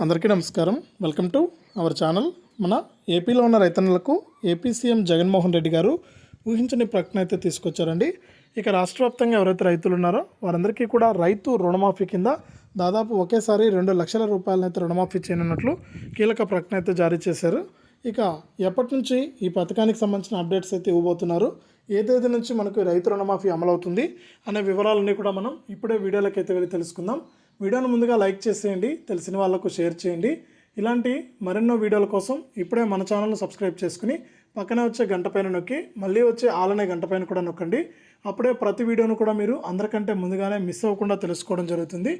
అందరికీ నమస్కారం. Welcome to our channel మన ఏపీలో ఉన్న రైతన్నలకు ఏపీ సీఎం జగన్మోహన్ రెడ్డి గారు ఊహించని ప్రకటన అయితే తీసుకొచ్చారండి. ఇక రాష్ట్ర వ్యాప్తంగా ఎవరైతే రైతులు ఉన్నారో వారందరికీ కూడా రైతు రుణమాఫీ కింద దాదాపు ఒకేసారి రెండు లక్షల రూపాయలనైతే రుణమాఫీ చేయనున్నట్లు కీలక ప్రకటన అయితే జారీ చేశారు. ఇక ఎప్పటి నుంచి ఈ పథకానికి సంబంధించిన అప్డేట్స్ అయితే ఇవ్వబోతున్నారు? ఏ తేదీ నుంచి మనకు రైతు రుణమాఫీ అమలవుతుంది? అనే వివరాలన్నీ కూడా మనం ఇప్పుడే వీడియోలోకి అయితే వెళ్ళి తెలుసుకుందాం. వీడియోను ముందుగా లైక్ చేసేయండి తెలిసిన వాళ్ళకు షేర్ చేయండి. ఇలాంటి మరెన్నో వీడియోల కోసం ఇప్పుడే మన ఛానల్ను సబ్స్క్రైబ్ చేసుకుని పక్కనే వచ్చే గంట పైన నొక్కి మళ్ళీ వచ్చే ఆలనే గంట పైన కూడా నొక్కండి. అప్పుడే ప్రతి వీడియోను కూడా మీరు అందరికంటే ముందుగానే మిస్ అవ్వకుండా తెలుసుకోవడం జరుగుతుంది.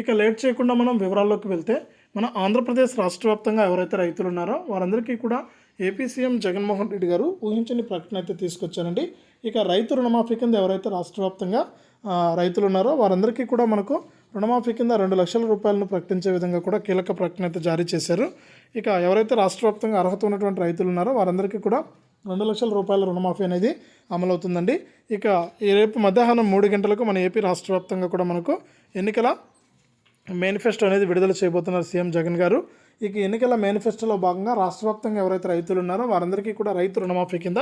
ఇక లేట్ చేయకుండా మనం వివరాల్లోకి వెళ్తే మన ఆంధ్రప్రదేశ్ రాష్ట్ర వ్యాప్తంగా ఎవరైతే రైతులు ఉన్నారో వారందరికీ కూడా ఏపీ సీఎం జగన్మోహన్ రెడ్డి గారు ఊహించని ప్రకటన అయితే తీసుకొచ్చారండి. ఇక రైతు రుణమాఫీ కింద ఎవరైతే రాష్ట్ర వ్యాప్తంగా రైతులు ఉన్నారో వారందరికీ కూడా మనకు రుణమాఫీ కింద రెండు లక్షల రూపాయలను ప్రకటించే విధంగా కూడా కీలక ప్రకటన అయితే జారీ చేశారు. ఇక ఎవరైతే రాష్ట్ర వ్యాప్తంగా అర్హత ఉన్నటువంటి రైతులు ఉన్నారో వారందరికీ కూడా రెండు లక్షల రూపాయల రుణమాఫీ అనేది అమలవుతుందండి. ఇక ఈ రేపు మధ్యాహ్నం మూడు గంటలకు మన ఏపీ రాష్ట్ర వ్యాప్తంగా కూడా మనకు ఎన్నికల మేనిఫెస్టో అనేది విడుదల చేయబోతున్నారు సీఎం జగన్ గారు. ఇక ఎన్నికల మేనిఫెస్టోలో భాగంగా రాష్ట్ర వ్యాప్తంగా ఎవరైతే రైతులు ఉన్నారో వారందరికీ కూడా రైతు రుణమాఫీ కింద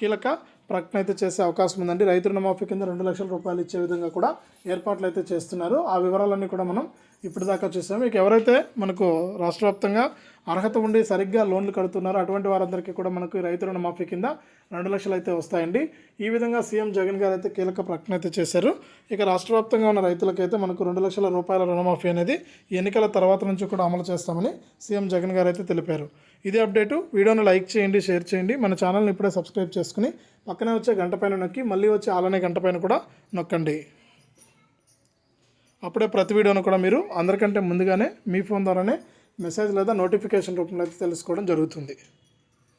కీలక ప్రకటన అయితే చేసే అవకాశం ఉందండి. రైతు రుణమాఫీ కింద రెండు లక్షల రూపాయలు ఇచ్చే విధంగా కూడా ఏర్పాట్లు అయితే చేస్తున్నారు. ఆ వివరాలన్నీ కూడా మనం ఇప్పటిదాకా చూసాము. ఇక ఎవరైతే మనకు రాష్ట్ర వ్యాప్తంగా అర్హత ఉండి సరిగ్గా లోన్లు కడుతున్నారో అటువంటి వారందరికీ కూడా మనకు రైతు రుణమాఫీ కింద రెండు లక్షలు అయితే వస్తాయండి. ఈ విధంగా సీఎం జగన్ గారు అయితే కీలక ప్రకటన అయితే చేశారు. ఇక రాష్ట్ర వ్యాప్తంగా ఉన్న రైతులకైతే మనకు రెండు లక్షల రూపాయల రుణమాఫీ అనేది ఎన్నికల తర్వాత నుంచి కూడా అమలు చేస్తామని సీఎం జగన్ గారు అయితే తెలిపారు. ఇదే అప్డేటు. వీడియోను లైక్ చేయండి షేర్ చేయండి. మన ఛానల్ని ఇప్పుడే సబ్స్క్రైబ్ చేసుకుని పక్కనే వచ్చే గంట పైన నొక్కి మళ్ళీ వచ్చే ఆలనే గంట పైన కూడా నొక్కండి. అప్పుడే ప్రతి వీడియోను కూడా మీరు అందరికంటే ముందుగానే మీ ఫోన్ ద్వారానే మెసేజ్ లేదా నోటిఫికేషన్ రూపంలో అయితే తెలుసుకోవడం జరుగుతుంది.